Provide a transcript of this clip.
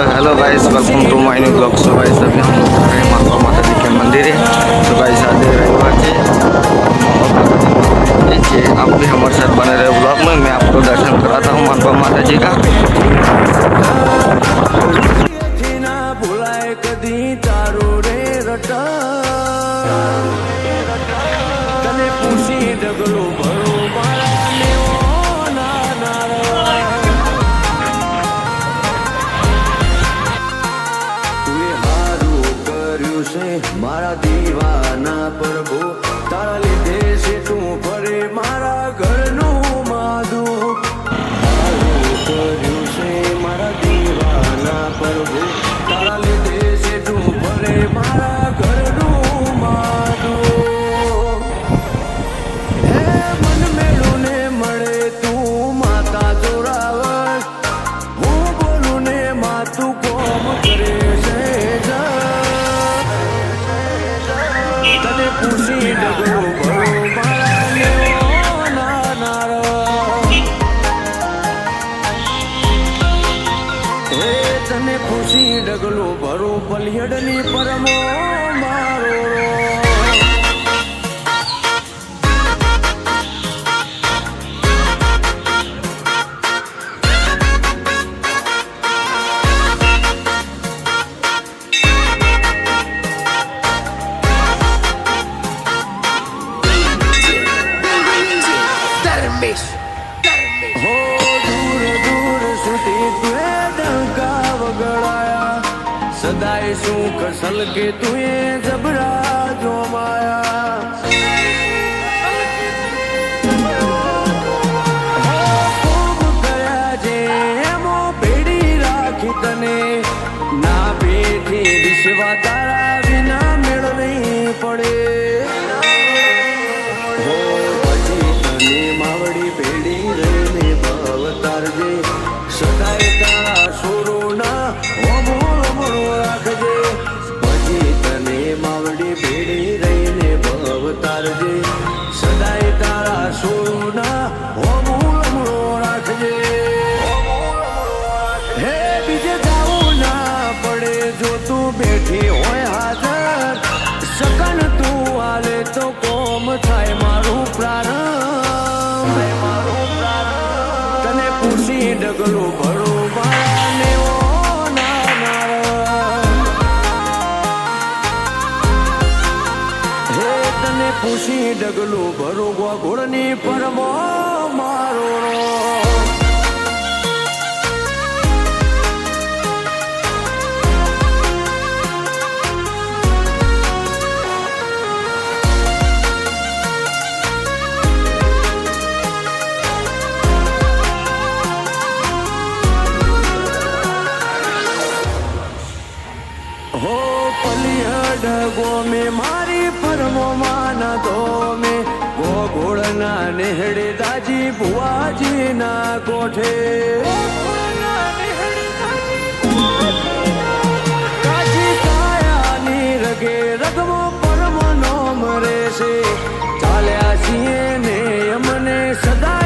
hello guys welcome to my new blog so guys अभी हम लोग आ रहे हैं माता माता जी के मंदिर है तो गाइस आज रविवार जी દીવાના પ્રભુ, તારા લીધે છે તું ફરે મારા ઘરનું માધું. કર્યું છે મારા દીવાના પ્રભુ. પૂછી ડગલો ભરો પલિયડની પરમો મારો હો દૂર સદાય શું કસલ કે જબરા જોમાયા હો ખૂબ જે રાખી તને ના પેઠી વિશ્વા ડગલું ભરો મારા લેવો ના નારા. હે તને પૂછી ડગલું ભરું ગોળની પરમો ગોમે મારી પરમો માના ધોમે ગો ઘોડના નેહડે દાજી ભુવાજી ના કોઠે. ચાલ્યા છીએ ને અમને પરમો